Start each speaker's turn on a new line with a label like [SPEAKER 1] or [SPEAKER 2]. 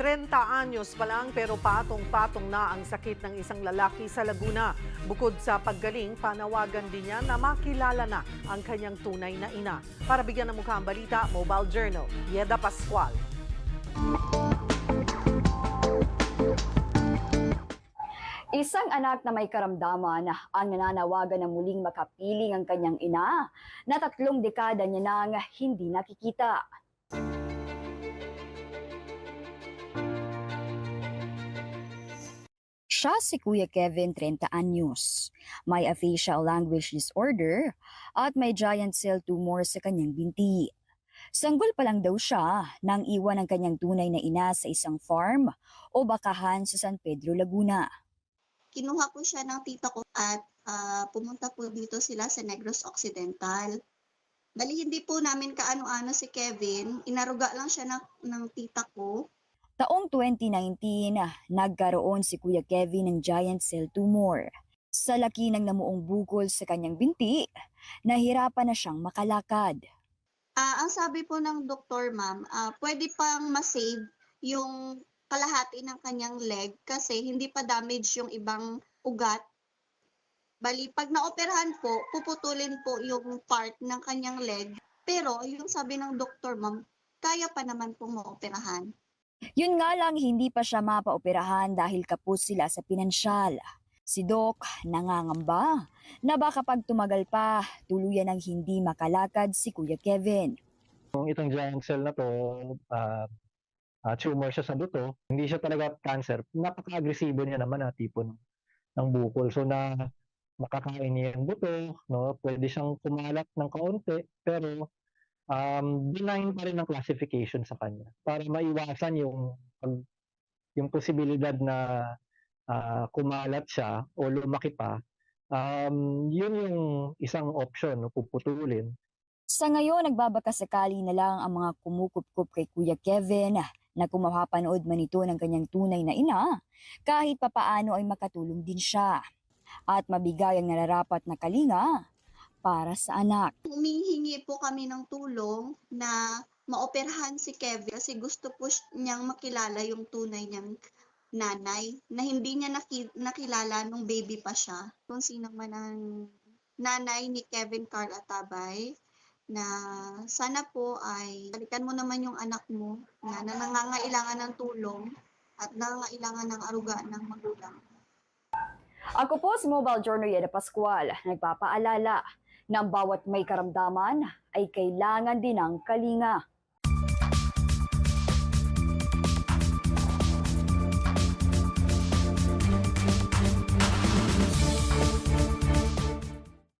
[SPEAKER 1] 30 anyos pa lang pero patong-patong na ang sakit ng isang lalaki sa Laguna. Bukod sa paggaling, panawagan din niya na makilala na ang kanyang tunay na ina. Para bigyan ng mukha ang balita, Mobile Journal, Yeda Pascual.
[SPEAKER 2] Isang anak na may karamdaman ang nananawagan na muling makapiling ang kanyang ina na tatlong dekada niya nang hindi nakikita. Siya si Kuya Kevin, 30 anyos. May aphasia language disorder at may giant cell tumor sa kanyang binti. Sanggol pa lang daw siya nang iwan ang kanyang tunay na ina sa isang farm o bakahan sa San Pedro, Laguna.
[SPEAKER 3] kinuha ko siya ng tita ko at ah, pumunta po dito sila sa Negros Occidental. Bali, hindi po namin kaano-ano si Kevin. Inaruga lang siya ng, ng tita ko.
[SPEAKER 2] Taong 2019, nagkaroon si Kuya Kevin ng giant cell tumor. Sa laki ng namuong bukol sa kanyang binti, nahirapan na siyang makalakad.
[SPEAKER 3] Ah, ang sabi po ng doktor, ma'am, ah, pwede pang masave yung kalahati ng kanyang leg kasi hindi pa damage yung ibang ugat. Bali, pag naoperahan po, puputulin po yung part ng kanyang leg. Pero yung sabi ng doktor, ma'am, kaya pa naman pong maoperahan.
[SPEAKER 2] Yun nga lang hindi pa siya mapaoperahan dahil kapos sila sa pinansyal. Si Doc nangangamba na baka pag tumagal pa, tuluyan ng hindi makalakad si Kuya Kevin.
[SPEAKER 4] Itong giant cell na to, ah, ah, tumor siya sa buto, hindi siya talaga cancer. Napaka-agresibo niya naman na tipo ng, ng bukol. So na makakain niya yung buto, no? pwede siyang kumalat ng kaunti, pero um, benign pa rin ang classification sa kanya para maiwasan yung yung posibilidad na ah, kumalat siya o lumaki pa. Um, yun yung isang option, no? puputulin.
[SPEAKER 2] Sa ngayon, nagbabakasakali na lang ang mga kumukup-kup kay Kuya Kevin na kung mapapanood man ito ng kanyang tunay na ina, kahit papaano ay makatulong din siya. At mabigay ang nararapat na kalinga para sa anak.
[SPEAKER 3] humihingi po kami ng tulong na maoperahan si Kevin kasi gusto po niyang makilala yung tunay niyang nanay na hindi niya naki- nakilala nung baby pa siya. Kung sino man ang nanay ni Kevin Carl Atabay na sana po ay balikan mo naman yung anak mo na, na nangangailangan ng tulong at nangangailangan ng aruga ng magulang.
[SPEAKER 2] Ako po si Mobile Journal Yeda Pascual, nagpapaalala ang bawat may karamdaman ay kailangan din ng kalinga.